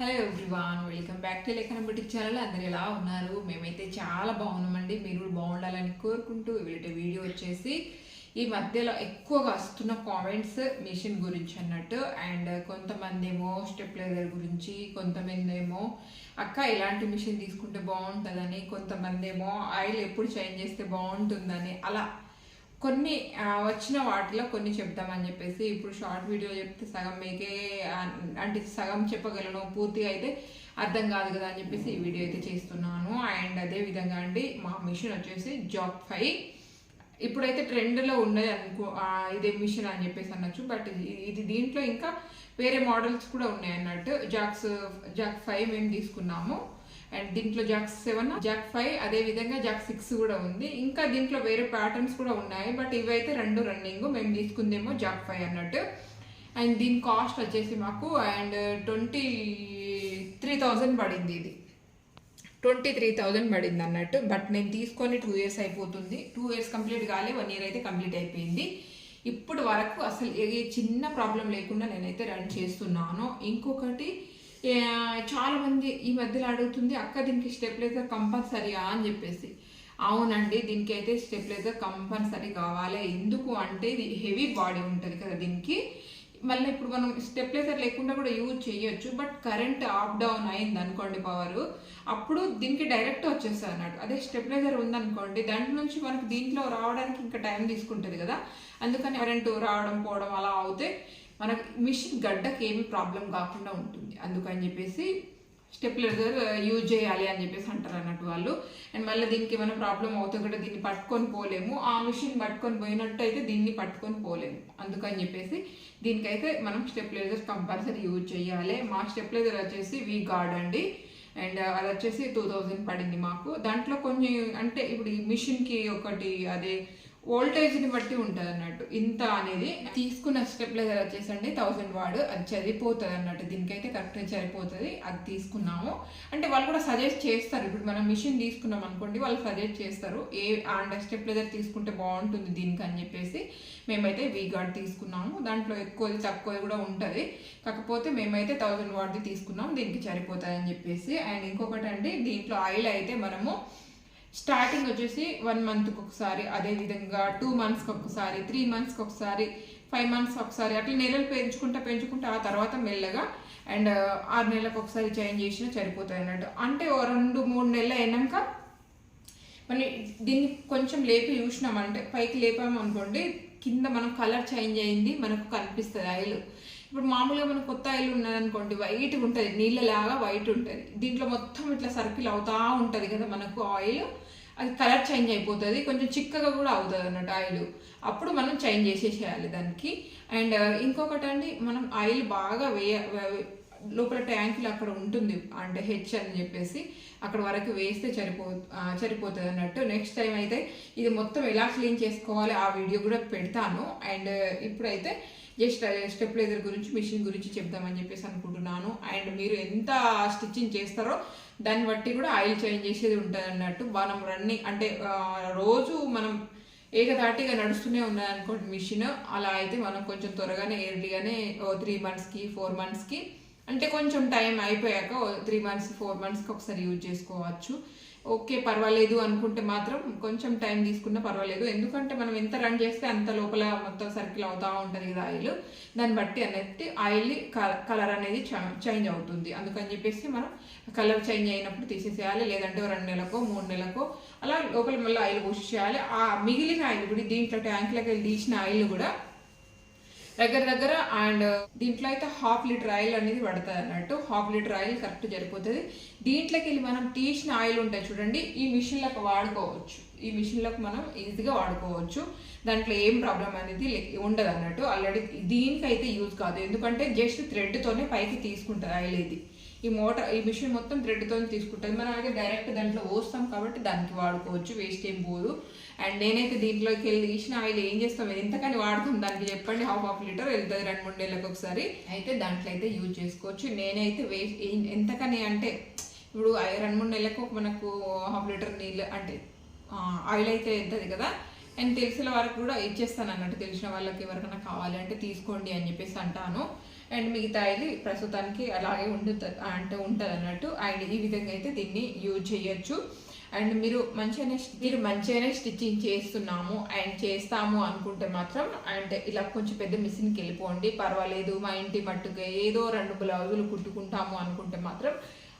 Hello everyone welcome back to Lekhana boutique channel అందరు ఎలా ఉన్నారు? మేమైతే చాలా బాగున్నామండి. మీరు బాగుండాలని కోరుకుంటూ వీటి వీడియో వచ్చేసి ఈ మధ్యలో ఎక్కువగా వస్తున్న కామెంట్స్ మిషన్ గురించి అన్నట్టు. అండ్ కొంతమంది ఏమో స్టెప్లైజర్ గురించి కొంతమంది ఏమో అక్క ఇలాంటి మిషన్ తీసుకుంటే బాగుంటుందని కొంతమంది ఏమో ఆయిల్ ఎప్పుడు చేంజ్ చేస్తే బాగుంటుందని అలా కొన్ని వచ్చిన వాటిలో కొన్ని చెప్తామని చెప్పేసి ఇప్పుడు షార్ట్ వీడియో చెప్తే సగం మీకే అంటే సగం చెప్పగలను పూర్తిగా అయితే అర్థం కాదు కదా అని చెప్పేసి ఈ వీడియో అయితే చేస్తున్నాను. అండ్ అదే విధంగా అండి మా మిషన్ వచ్చేసి జాబ్ ఫైవ్ ఇప్పుడైతే ట్రెండ్లో ఉన్నది అనుకో ఇదే మిషన్ అని చెప్పేసి అనొచ్చు. బట్ ఇది ఇది దీంట్లో ఇంకా వేరే మోడల్స్ కూడా ఉన్నాయి అన్నట్టు. జాక్స్ జాక్ ఫైవ్ మేము తీసుకున్నాము. అండ్ దీంట్లో జాక్ సెవెన్ జాక్ ఫైవ్ అదే విధంగా జాక్ సిక్స్ కూడా ఉంది. ఇంకా దీంట్లో వేరే ప్యాటర్న్స్ కూడా ఉన్నాయి. బట్ ఇవైతే రెండు రన్నింగ్ మేము తీసుకుందేమో జాక్ ఫైవ్ అన్నట్టు. అండ్ దీని కాస్ట్ వచ్చేసి మాకు అండ్ ట్వంటీ త్రీ థౌజండ్ పడింది ఇది. ట్వంటీ త్రీ థౌజండ్ పడింది అన్నట్టు. బట్ నేను తీసుకొని టూ ఇయర్స్ అయిపోతుంది. టూ ఇయర్స్ కంప్లీట్ కాలే వన్ ఇయర్ అయితే కంప్లీట్ అయిపోయింది. ఇప్పుడు వరకు అసలు ఏ చిన్న ప్రాబ్లం లేకుండా నేనైతే రన్ చేస్తున్నాను. ఇంకొకటి చాలామంది ఈ మధ్యలో అడుగుతుంది అక్క దీనికి స్టెప్లైజర్ కంపల్సరీయా? అని చెప్పేసి. అవునండి దీనికి అయితే స్టెప్లైజర్ కంపల్సరీ కావాలి? ఎందుకు? అంటే ఇది హెవీ బాడీ ఉంటుంది కదా దీనికి. మళ్ళీ ఇప్పుడు మనం స్టెప్లైజర్ లేకుండా కూడా యూజ్ చేయొచ్చు బట్ కరెంట్ అప్ డౌన్ అయింది అనుకోండి పవర్. అప్పుడు దీనికి డైరెక్ట్ వచ్చేస్తుంది అన్నట్టు. అదే స్టెప్లైజర్ ఉందనుకోండి దాంట్లో నుంచి మనకు దీంట్లో రావడానికి ఇంకా టైం తీసుకుంటుంది కదా. అందుకని కరెంటు రావడం పోవడం అలా అవుతే మనకు మిషన్ గడ్డకి ఏమి ప్రాబ్లం కాకుండా ఉంటుంది. అందుకని చెప్పేసి స్టెప్లైజర్ యూజ్ చేయాలి అని చెప్పేసి అంటారు అన్నట్టు వాళ్ళు. అండ్ మళ్ళీ దీనికి ఏమైనా ప్రాబ్లం అవుతే కూడా దీన్ని పట్టుకొని పోలేము. ఆ మిషన్ పట్టుకొని పోయినట్టు అయితే దీన్ని పట్టుకొని పోలేము. అందుకని చెప్పేసి దీనికైతే మనం స్టెప్లైజర్ కంపల్సరీ యూజ్ చేయాలి. మా స్టెప్లైజర్ వచ్చేసి వీ గార్డ్ అండి. అండ్ అది వచ్చేసి టూ థౌజండ్ పడింది మాకు. దాంట్లో కొన్ని అంటే ఇప్పుడు ఈ మిషన్కి ఒకటి అదే వోల్టేజ్ని బట్టి ఉంటుంది అన్నట్టు ఇంత అనేది తీసుకున్న స్టెప్లైజర్ వచ్చేసండి థౌసండ్ వాడ్ అది సరిపోతుంది అన్నట్టు దీనికైతే కరెక్ట్గా సరిపోతుంది అది తీసుకున్నాము. అంటే వాళ్ళు కూడా సజెస్ట్ చేస్తారు. ఇప్పుడు మనం మిషన్ తీసుకున్నాం అనుకోండి వాళ్ళు సజెస్ట్ చేస్తారు ఏ అండ్ స్టెప్లైజర్ తీసుకుంటే బాగుంటుంది దీనికి అని చెప్పేసి మేమైతే వీ గార్డ్ తీసుకున్నాము. దాంట్లో ఎక్కువది తక్కువది కూడా ఉంటుంది. కాకపోతే మేమైతే థౌసండ్ వాడ్ది తీసుకున్నాం దీనికి సరిపోతుంది అని చెప్పేసి. అండ్ ఇంకొకటి అండి దీంట్లో ఆయిల్ అయితే మనము స్టార్టింగ్ వచ్చేసి వన్ మంత్కి ఒకసారి అదేవిధంగా టూ మంత్స్కి ఒకసారి త్రీ మంత్స్కి ఒకసారి ఫైవ్ మంత్స్ ఒకసారి అట్లా నెలలు పెంచుకుంటా పెంచుకుంటా ఆ తర్వాత మెల్లగా అండ్ ఆరు నెలలకు ఒకసారి చేంజ్ చేసినా సరిపోతాయి అన్నట్టు. అంటే ఓ రెండు మూడు నెలలు అయినాక మళ్ళీ దీన్ని కొంచెం లేపి చూసినామంటే పైకి లేపాము అనుకోండి కింద మనం కలర్ చేంజ్ అయింది మనకు కనిపిస్తుంది ఆయిల్. ఇప్పుడు మామూలుగా మనకు కొత్త ఆయిల్ ఉన్నదనుకోండి వైట్ ఉంటుంది నీళ్ళలాగా వైట్ ఉంటుంది. దీంట్లో మొత్తం ఇట్లా సర్కిల్ అవుతా ఉంటుంది కదా మనకు ఆయిల్ అది కలర్ చేంజ్ అయిపోతుంది కొంచెం చిక్కగా కూడా అవుతుంది అన్నట్టు ఆయిల్ అప్పుడు మనం చేంజ్ చేసేసేయాలి దానికి. అండ్ ఇంకొకటి అండి మనం ఆయిల్ బాగా వేయ లోపల ట్యాంకులు అక్కడ ఉంటుంది అంటే హెచ్ అని చెప్పేసి అక్కడ వరకు వేస్తే సరిపో ఆ, సరిపోతుంది అన్నట్టు. నెక్స్ట్ టైం అయితే ఇది మొత్తం ఎలా క్లీన్ చేసుకోవాలి ఆ వీడియో కూడా పెడతాను. అండ్ ఇప్పుడైతే జస్ట్ స్టెప్లైజర్ గురించి మిషన్ గురించి చెప్దామని చెప్పేసి అనుకుంటున్నాను. అండ్ మీరు ఎంత స్టిచ్చింగ్ చేస్తారో దాన్ని బట్టి కూడా ఆయిల్ చేంజ్ చేసేది ఉంటుంది అన్నట్టు. మనం రన్నింగ్ అంటే రోజు మనం ఏకదాటిగా నడుస్తూనే ఉన్నది అనుకోండి మిషన్. అలా అయితే మనం కొంచెం త్వరగానే ఎర్లీగానే త్రీ మంత్స్కి ఫోర్ మంత్స్కి అంటే కొంచెం టైం అయిపోయాక త్రీ మంత్స్ ఫోర్ మంత్స్కి ఒకసారి యూజ్ చేసుకోవచ్చు. ఓకే పర్వాలేదు అనుకుంటే మాత్రం కొంచెం టైం తీసుకున్నా పర్వాలేదు. ఎందుకంటే మనం ఎంత రన్ చేస్తే అంత లోపల మొత్తం సర్కిల్ అవుతూ ఉంటుంది కదా ఆయిల్. దాన్ని బట్టి అనేది ఆయిల్ కలర్ అనేది చేంజ్ అవుతుంది. అందుకని చెప్పేసి మనం కలర్ చేంజ్ అయినప్పుడు తీసేసేయాలి. లేదంటే రెండు నెలలకో మూడు నెలలకో అలా లోపల మళ్ళీ ఆయిల్ పోసి చేయాలి ఆ మిగిలిన ఆయిల్ కూడా దీంట్లో ట్యాంక్లోకి వెళ్ళి తీసిన ఆయిల్ కూడా దగ్గర దగ్గర అండ్ దీంట్లో అయితే హాఫ్ లీటర్ ఆయిల్ అనేది పడుతుంది అన్నట్టు. హాఫ్ లీటర్ ఆయిల్ కరెక్ట్ సరిపోతుంది. దీంట్లోకి వెళ్ళి మనం తీసిన ఆయిల్ ఉంటాయి చూడండి ఈ మిషన్లకు వాడుకోవచ్చు. ఈ మిషన్లకు మనం ఈజీగా వాడుకోవచ్చు. దాంట్లో ఏం ప్రాబ్లం అనేది ఉండదు అన్నట్టు ఆల్రెడీ దీనికైతే యూజ్ కాదు. ఎందుకంటే జస్ట్ థ్రెడ్తోనే పైకి తీసుకుంటుంది ఆయిల్ ఇది. ఈ మోటార్ ఈ మిషన్ మొత్తం థ్రెడ్తో తీసుకుంటుంది. మనం అయితే డైరెక్ట్ దాంట్లో పోస్తాం కాబట్టి దానికి వాడుకోవచ్చు వేస్ట్ ఏం పోదు. అండ్ నేనైతే దీంట్లోకి వెళ్ళి తీసిన ఆయిల్ ఏం చేస్తాం ఎంతకని వాడతాం దానికి చెప్పండి. హాఫ్ హాఫ్ లీటర్ వెళ్తుంది రెండు మూడు నెలలకు ఒకసారి. అయితే దాంట్లో అయితే యూజ్ చేసుకోవచ్చు. నేనైతే వేస్ట్ ఎంతకని అంటే ఇప్పుడు రెండు మూడు నెలలకు మనకు హాఫ్ లీటర్ నీళ్ళు అంటే ఆయిల్ అయితే వెళ్తుంది కదా. అండ్ తెలిసిన వరకు కూడా ఇచ్చేస్తాను అన్నట్టు తెలిసిన వాళ్ళకి ఎవరికైనా కావాలి అంటే తీసుకోండి అని చెప్పేసి అంటాను. అండ్ మిగతా ఇది ప్రస్తుతానికి అలాగే ఉండుతుంది అంటే ఉంటుంది అన్నట్టు. అండ్ ఈ విధంగా అయితే దీన్ని యూజ్ చేయొచ్చు. అండ్ మీరు మంచిగానే మీరు మంచిగానే స్టిచ్చింగ్ చేస్తున్నాము అండ్ చేస్తాము అనుకుంటే మాత్రం అండ్ ఇలా కొంచెం పెద్ద మిషన్కి వెళ్ళిపోండి. పర్వాలేదు మా ఇంటి మట్టుగా ఏదో రెండు బ్లౌజులు కుట్టుకుంటాము అనుకుంటే మాత్రం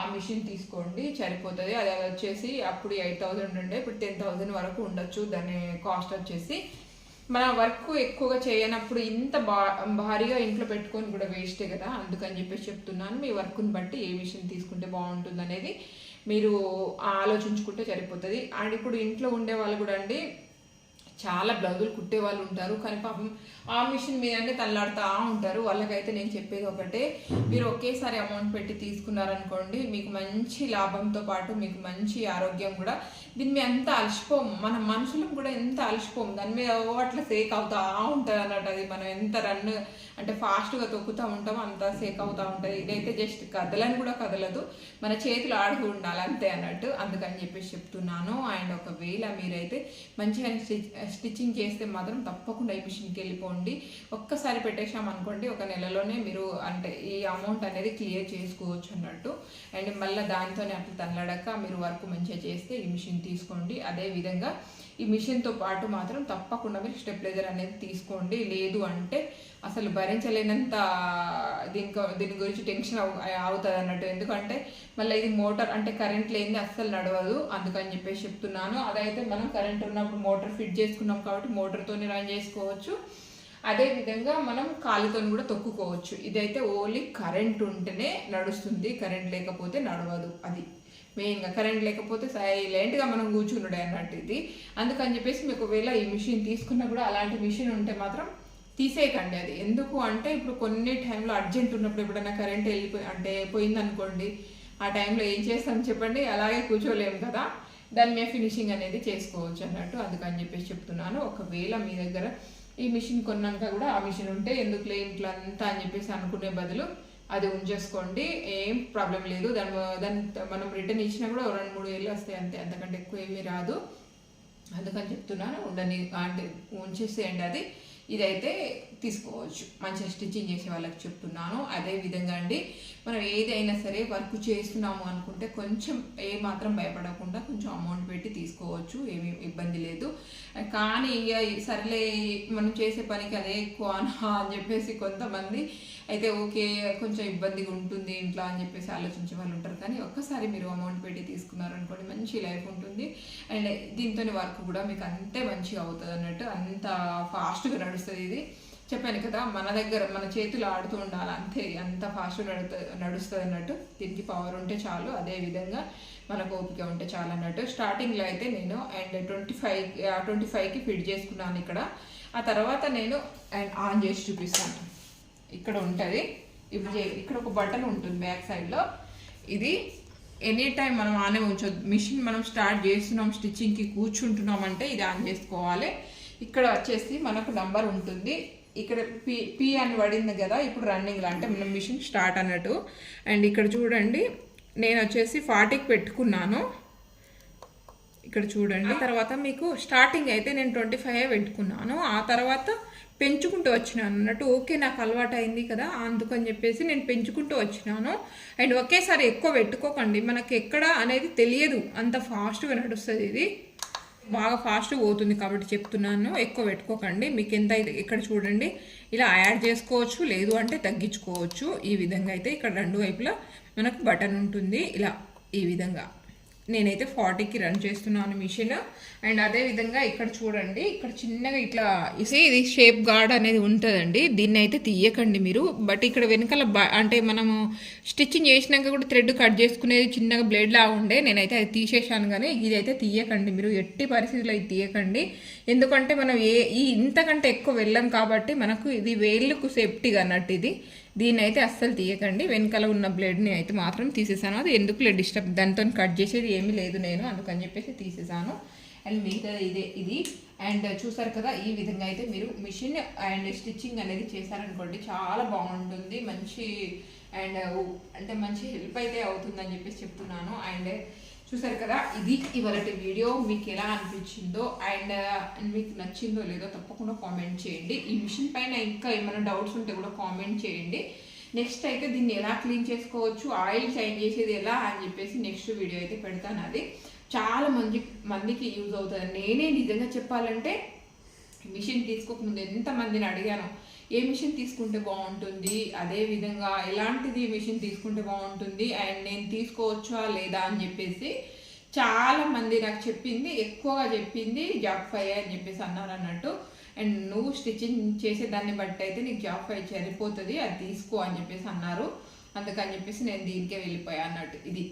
ఆ మిషన్ తీసుకోండి సరిపోతుంది. అది వచ్చేసి అప్పుడు ఎయిట్ థౌజండ్ ఉండే ఇప్పుడు టెన్ థౌజండ్ వరకు ఉండొచ్చు. దాని కాస్ట్ వచ్చేసి మన వర్క్ ఎక్కువగా చేయనప్పుడు ఇంత బా భారీగా ఇంట్లో పెట్టుకొని కూడా వేస్టే కదా. అందుకని చెప్పేసి చెప్తున్నాను మీ వర్క్ని బట్టి ఏ విషయం తీసుకుంటే బాగుంటుంది అనేది మీరు ఆలోచించుకుంటే సరిపోతుంది. అండ్ ఇప్పుడు ఇంట్లో ఉండే వాళ్ళు కూడా అండి చాలా బ్లౌజులు కుట్టే వాళ్ళు ఉంటారు. కానీ పాపం ఆ మిషన్ మీదనే తల్లాడుతూ ఉంటారు. వాళ్ళకైతే నేను చెప్పేది ఒకటే. మీరు ఒకేసారి అమౌంట్ పెట్టి తీసుకున్నారనుకోండి మీకు మంచి లాభంతో పాటు మీకు మంచి ఆరోగ్యం కూడా దీని మీద ఎంత అలసిపోం మన మనుషులకు కూడా ఎంత అలసిపోం. దాని మీద అట్లా సేక్ అవుతా ఉంటుంది అన్నట్టు అది మనం ఎంత రన్ అంటే ఫాస్ట్గా తొక్కుతూ ఉంటాం అంత సేక్ అవుతూ ఉంటుంది. ఇదైతే జస్ట్ కదలని కూడా కదలదు. మన చేతులు ఆడుతూ ఉండాలి అంతే అన్నట్టు అందుకని చెప్పేసి చెప్తున్నాను. అండ్ ఒకవేళ మీరైతే మంచిగా స్టిచ్చింగ్ చేస్తే మాత్రం తప్పకుండా ఈ మిషన్కి వెళ్ళిపోండి. ఒక్కసారి పెట్టేసాం అనుకోండి ఒక నెలలోనే మీరు అంటే ఈ అమౌంట్ అనేది క్లియర్ చేసుకోవచ్చు అన్నట్టు. అండ్ మళ్ళీ దానితోనే అట్లా తనలడక మీరు వర్క్ మంచిగా చేస్తే ఈ మిషన్ తీసుకోండి. అదే విధంగా ఈ మిషన్తో పాటు మాత్రం తప్పకుండా మీరు స్టెప్లైజర్ అనేది తీసుకోండి. లేదు అంటే అసలు భరించలేనంత దీనికి దీని గురించి టెన్షన్ అవుతుంది అన్నట్టు. ఎందుకంటే మళ్ళీ ఇది మోటార్ అంటే కరెంట్ లేనిది అస్సలు నడవదు. అందుకని చెప్పేసి చెప్తున్నాను. అదైతే మనం కరెంట్ ఉన్నప్పుడు మోటార్ ఫిట్ చేసుకున్నాం కాబట్టి మోటార్తోనే రన్ చేసుకోవచ్చు. అదే విధంగా మనం కాలుతో కూడా తొక్కుకోవచ్చు. ఇదైతే ఓన్లీ కరెంట్ ఉంటేనే నడుస్తుంది. కరెంట్ లేకపోతే నడవదు అది. మెయిన్గా కరెంట్ లేకపోతే సైలెంట్గా మనం కూర్చుండే అన్నట్టు ఇది. అందుకని చెప్పేసి మీకు ఒకవేళ ఈ మిషన్ తీసుకున్నా కూడా అలాంటి మిషన్ ఉంటే మాత్రం తీసేయకండి అది. ఎందుకు అంటే ఇప్పుడు కొన్ని టైంలో అర్జెంట్ ఉన్నప్పుడు ఎప్పుడైనా కరెంట్ వెళ్ళిపోయి అంటే పోయిందనుకోండి ఆ టైంలో ఏం చేస్తాం చెప్పండి అలాగే కూర్చోలేము కదా. దాని మీద ఫినిషింగ్ అనేది చేసుకోవచ్చు అన్నట్టు అందుకని చెప్పేసి చెప్తున్నాను. ఒకవేళ మీ దగ్గర ఈ మిషన్ కొన్నాక కూడా ఆ మిషన్ ఉంటే ఎందుకులే ఇంట్లో అంతా అని చెప్పేసి అనుకునే బదులు అది ఉంచేసుకోండి. ఏం ప్రాబ్లం లేదు. దాని దాని మనం రిటర్న్ ఇచ్చినా కూడా రెండు మూడు వేలు వస్తాయి అంతే. అంతకంటే ఎక్కువ ఏమీ రాదు. అందుకని చెప్తున్నాను. ఉండని అంటే ఉంచేసేయండి అది. ఇదైతే తీసుకోవచ్చు. మంచిగా స్టిచ్చింగ్ చేసే వాళ్ళకి చెప్తున్నాను. అదే విధంగా అండి మనం ఏదైనా సరే వర్క్ చేస్తున్నాము అనుకుంటే కొంచెం ఏ మాత్రం భయపడకుండా కొంచెం అమౌంట్ పెట్టి తీసుకోవచ్చు. ఏమి ఇబ్బంది లేదు. కానీ ఇక సరేలే మనం చేసే పనికి అదే ఎక్కువ అని చెప్పేసి కొంతమంది అయితే ఓకే కొంచెం ఇబ్బందిగా ఉంటుంది ఇంట్లో అని చెప్పేసి ఆలోచించే వాళ్ళు ఉంటారు. కానీ ఒక్కసారి మీరు అమౌంట్ పెట్టి తీసుకున్నారనుకోండి మంచి లైఫ్ ఉంటుంది. అండ్ దీంతో వర్క్ కూడా మీకు అంతే మంచిగా అవుతుంది అన్నట్టు అంత ఫాస్ట్గా నడుస్తుంది ఇది. చెప్పాను కదా మన దగ్గర మన చేతులు ఆడుతూ ఉండాలి అంతే. అంత ఫాస్ట్ నడుతు నడుస్తుంది అన్నట్టు దీనికి పవర్ ఉంటే చాలు. అదే విధంగా మనకు ఓపిక ఉంటే చాలు అన్నట్టు. స్టార్టింగ్లో అయితే నేను అండ్ ట్వంటీ ఫైవ్ ట్వంటీ ఫైవ్కి ఫిట్ చేసుకున్నాను ఇక్కడ. ఆ తర్వాత నేను అండ్ ఆన్ చేసి చూపిస్తాను. ఇక్కడ ఉంటుంది. ఇప్పుడు ఇక్కడ ఒక బటన్ ఉంటుంది బ్యాక్ సైడ్లో ఇది ఎనీ టైం మనం ఆనే ఉంచొద్దు. మిషన్ మనం స్టార్ట్ చేస్తున్నాం స్టిచ్చింగ్కి కూర్చుంటున్నాం అంటే ఇది ఆన్ చేసుకోవాలి. ఇక్కడ వచ్చేసి మనకు నంబర్ ఉంటుంది. ఇక్కడ పి పి అని పడింది కదా ఇప్పుడు రన్నింగ్లో అంటే మనం మిషన్ స్టార్ట్ అన్నట్టు. అండ్ ఇక్కడ చూడండి నేను వచ్చేసి ఫార్టీకి పెట్టుకున్నాను. ఇక్కడ చూడండి. తర్వాత మీకు స్టార్టింగ్ అయితే నేను ట్వంటీ ఫైవ్ పెట్టుకున్నాను. ఆ తర్వాత పెంచుకుంటూ వచ్చినాను అన్నట్టు. ఓకే నాకు అలవాటు అయింది కదా అందుకని చెప్పేసి నేను పెంచుకుంటూ వచ్చినాను. అండ్ ఒకేసారి ఎక్కువ పెట్టుకోకండి. మనకి ఎక్కడ అనేది తెలియదు. అంత ఫాస్ట్గా నడుస్తుంది ఇది. బాగా ఫాస్ట్గా పోతుంది కాబట్టి చెప్తున్నాను. ఎక్కువ పెట్టుకోకండి. మీకు ఎంత అయితే ఇక్కడ చూడండి ఇలా యాడ్ చేసుకోవచ్చు లేదు అంటే తగ్గించుకోవచ్చు. ఈ విధంగా అయితే ఇక్కడ రెండు వైపులా మనకు బటన్ ఉంటుంది. ఇలా ఈ విధంగా. నేనైతే ఫార్టీకి రన్ చేస్తున్నాను మిషన్. అండ్ అదే విధంగా ఇక్కడ చూడండి ఇక్కడ చిన్నగా ఇట్లా ఇసే ఇది షేప్ గార్డ్ అనేది ఉంటుందండి. దీన్ని అయితే తీయకండి మీరు. బట్ ఇక్కడ వెనకాల అంటే మనము స్టిచ్చింగ్ చేసినాక కూడా థ్రెడ్ కట్ చేసుకునేది చిన్నగా బ్లేడ్ లా ఉండే నేనైతే అది తీసేసాను కానీ ఇది అయితే తీయకండి మీరు. ఎట్టి పరిస్థితుల్లో ఇది తీయకండి. ఎందుకంటే మనం ఏ ఈ ఇంతకంటే ఎక్కువ వెళ్ళాం కాబట్టి మనకు ఇది వేళ్ళకు సేఫ్టీగా అన్నట్టు ఇది. దీన్ని అయితే అస్సలు తీయకండి. వెనకాల ఉన్న బ్లేడ్ని అయితే మాత్రం తీసేసాను. అది ఎందుకు డిస్టర్బ్ దానితో కట్ చేసేది ఏమీ లేదు నేను. అందుకని చెప్పేసి తీసేసాను. అండ్ మిగతా ఇదే ఇది. అండ్ చూసారు కదా ఈ విధంగా అయితే మీరు మిషన్ అండ్ స్టిచ్చింగ్ అనేది చేశారనుకోండి చాలా బాగుంటుంది. మంచి అండ్ అంటే మంచి హెల్ప్ అయితే అవుతుందని చెప్పేసి చెప్తున్నాను. అండ్ చూసారు కదా ఇది ఇవరటి వీడియో మీకు ఎలా అనిపించిందో అండ్ uh, మీకు నచ్చిందో లేదో తప్పకుండా కామెంట్ చేయండి. ఈ మిషన్ పైన ఇంకా ఏమైనా డౌట్స్ ఉంటే కూడా కామెంట్ చేయండి. నెక్స్ట్ అయితే దీన్ని ఎలా క్లీన్ చేసుకోవచ్చు ఆయిల్ చేంజ్ చేసేది ఎలా అని చెప్పేసి నెక్స్ట్ వీడియో అయితే పెడతాను అది. చాలా మంది మందికి యూజ్ అవుతుంది. నేనే నిజంగా చెప్పాలంటే మిషన్ తీసుకోకముందు ఎంతమందిని అడిగాను ఏ మిషన్ తీసుకుంటే బాగుంటుంది అదే విధంగా ఎలాంటిది మిషన్ తీసుకుంటే బాగుంటుంది అండ్ నేను తీసుకోవచ్చా లేదా అని చెప్పేసి చాలా మంది నాకు చెప్పింది ఎక్కువగా చెప్పింది జాబ్ ఫై అని చెప్పేసి అన్నారు అన్నట్టు. అండ్ నువ్వు స్టిచ్చింగ్ చేసే దాన్ని బట్టి అయితే నీకు జాబ్ ఫై సరిపోతుంది అది తీసుకో అని చెప్పేసి అన్నారు. అందుకని చెప్పేసి నేను దీనికే వెళ్ళిపోయా అన్నట్టు. ఇది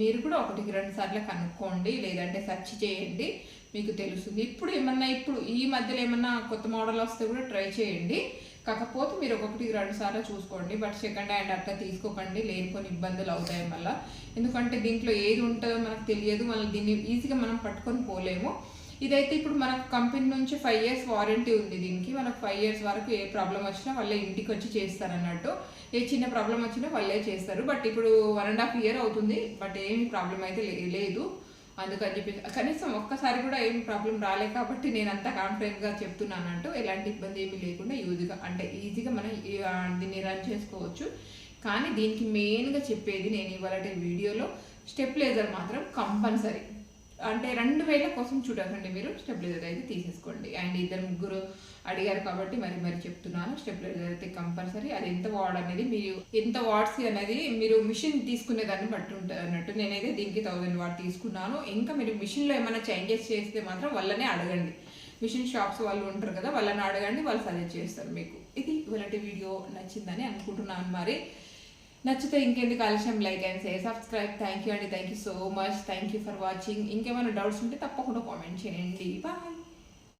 మీరు కూడా ఒకటికి రెండు సార్లు కనుక్కోండి లేదంటే సెర్చ్ చేయండి. మీకు తెలుస్తుంది. ఇప్పుడు ఏమన్నా ఇప్పుడు ఈ మధ్యలో ఏమన్నా కొత్త మోడల్ వస్తే కూడా ట్రై చేయండి. కాకపోతే మీరు ఒక్కొక్కటికి రెండు సార్లు చూసుకోండి. బట్ సెకండ్ హ్యాండ్ అట్లా తీసుకోకండి. లేని కొన్ని ఇబ్బందులు అవుతాయి మళ్ళీ. ఎందుకంటే దీంట్లో ఏది ఉంటుందో మనకు తెలియదు. మళ్ళీ దీన్ని ఈజీగా మనం పట్టుకొని పోలేము. ఇదైతే ఇప్పుడు మనకు కంపెనీ నుంచి ఫైవ్ ఇయర్స్ వారంటీ ఉంది దీనికి. మనకు ఫైవ్ ఇయర్స్ వరకు ఏ ప్రాబ్లం వచ్చినా వాళ్ళే ఇంటికి వచ్చి చేస్తారు అన్నట్టు ఏ చిన్న ప్రాబ్లం వచ్చినా వాళ్ళే చేస్తారు. బట్ ఇప్పుడు వన్ అండ్ హాఫ్ ఇయర్ అవుతుంది. బట్ ఏమి ప్రాబ్లం అయితే లేదు. అందుకని చెప్పి కనీసం ఒక్కసారి కూడా ఏం ప్రాబ్లం రాలే కాబట్టి నేను అంత కాన్ఫిడెంట్గా చెప్తున్నాను అంటూ ఎలాంటి ఇబ్బంది ఏమీ లేకుండా యూజ్గా అంటే ఈజీగా మనం దీన్ని రన్ చేసుకోవచ్చు. కానీ దీనికి మెయిన్గా చెప్పేది నేను ఇవాళ వీడియోలో స్టెప్లైజర్ మాత్రం కంపల్సరీ అంటే రెండు వేల కోసం చూడకండి మీరు స్టెబిలైజర్ అయితే తీసేసుకోండి. అండ్ ఇద్దరు ముగ్గురు అడిగారు కాబట్టి మరి మరి చెప్తున్నాను. స్టెబిలైజర్ అయితే కంపల్సరీ. అది ఎంత వాడ్ అనేది మీరు ఎంత వాట్స్ అనేది మీరు మిషన్ తీసుకునే దాన్ని బట్టి ఉంటుంది అన్నట్టు. నేనైతే దీనికి థౌసండ్ వాట్ తీసుకున్నాను. ఇంకా మీరు మిషన్లో ఏమైనా చేంజెస్ చేస్తే మాత్రం వాళ్ళనే అడగండి. మిషన్ షాప్స్ వాళ్ళు ఉంటారు కదా వాళ్ళని అడగండి వాళ్ళు సజెస్ట్ చేస్తారు మీకు. ఇది ఇవాళ వీడియో నచ్చిందని అనుకుంటున్నాను మరి. నచ్చితే ఇంకెందుకు ఆలస్యం? Like and say subscribe thank you అండి. Thank you so much thank you for watching ఇంకేమైనా డౌట్స్ ఉంటే తప్పకుండా కామెంట్ చేయండి. బాయ్